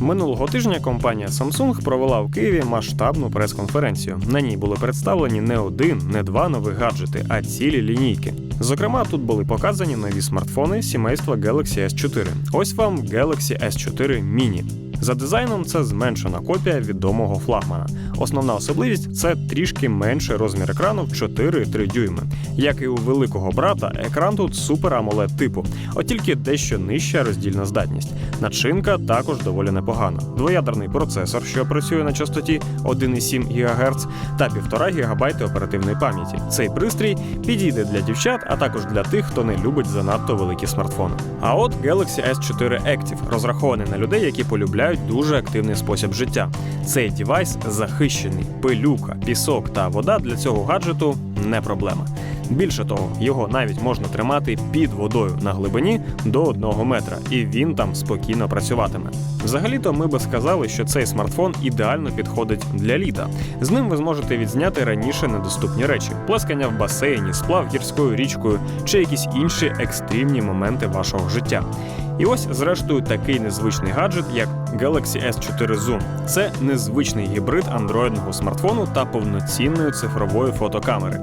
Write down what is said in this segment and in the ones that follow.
Минулого тижня компанія Samsung провела в Києві масштабну прес-конференцію. На ній були представлені не один, не два нові гаджети, а цілі лінійки. Зокрема, тут були показані нові смартфони сімейства Galaxy S4. Ось вам Galaxy S4 Mini. За дизайном це зменшена копія відомого флагмана. Основна особливість це трішки менший розмір екрану в 4,3 дюйми. Як і у великого брата, екран тут супер AMOLED типу, от тільки дещо нижча роздільна здатність. Начинка також доволі непогана. Двоядерний процесор, що працює на частоті 1,7 ГГц та 1,5 ГБ оперативної пам'яті. Цей пристрій підійде для дівчат, а також для тих, хто не любить занадто великі смартфони. А от Galaxy S4 Active розрахований на людей, які полюбляють дуже активний спосіб життя. Цей девайс захищений, пилюка, пісок та вода для цього гаджету не проблема. Більше того, його навіть можна тримати під водою на глибині до 1 метра, і він там спокійно працюватиме. Взагалі-то ми би сказали, що цей смартфон ідеально підходить для літа. З ним ви зможете відзняти раніше недоступні речі: плескання в басейні, сплав гірською річкою чи якісь інші екстремні моменти вашого життя. І ось, зрештою, такий незвичний гаджет, як Galaxy S4 Zoom. Це незвичний гібрид андроїдного смартфону та повноцінної цифрової фотокамери.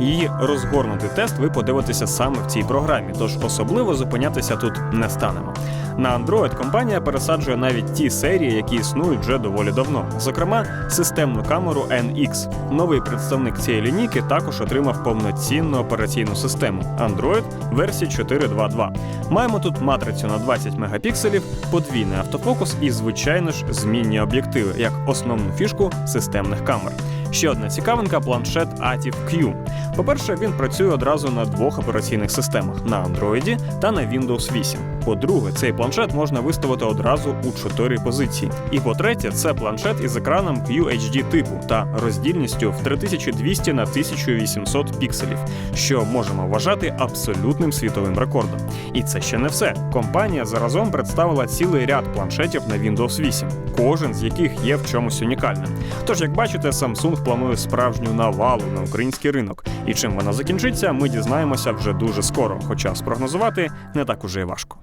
Її розгорнутий тест ви подивитеся саме в цій програмі, тож особливо зупинятися тут не станемо. На Android компанія пересаджує навіть ті серії, які існують вже доволі давно, зокрема системну камеру NX. Новий представник цієї лінійки також отримав повноцінну операційну систему Android версії 4.2.2. Маємо тут матрицю на 20 мегапікселів, подвійний автофокус і, звичайно ж, змінні об'єктиви як основну фішку системних камер. Ще одна цікавинка планшет Ativ Q. По-перше, він працює одразу на двох операційних системах на Android та на Windows 8. По-друге, цей планшет можна виставити одразу у чотири позиції. І по-третє, це планшет із екраном QHD типу та роздільністю в 3200 на 1800 пікселів, що можемо вважати абсолютним світовим рекордом. І це ще не все. Компанія заразом представила цілий ряд планшетів на Windows 8, кожен з яких є в чомусь унікальним. Тож, як бачите, Samsung планує справжню навалу на український ринок. І чим вона закінчиться, ми дізнаємося вже дуже скоро, хоча спрогнозувати не так уже і важко.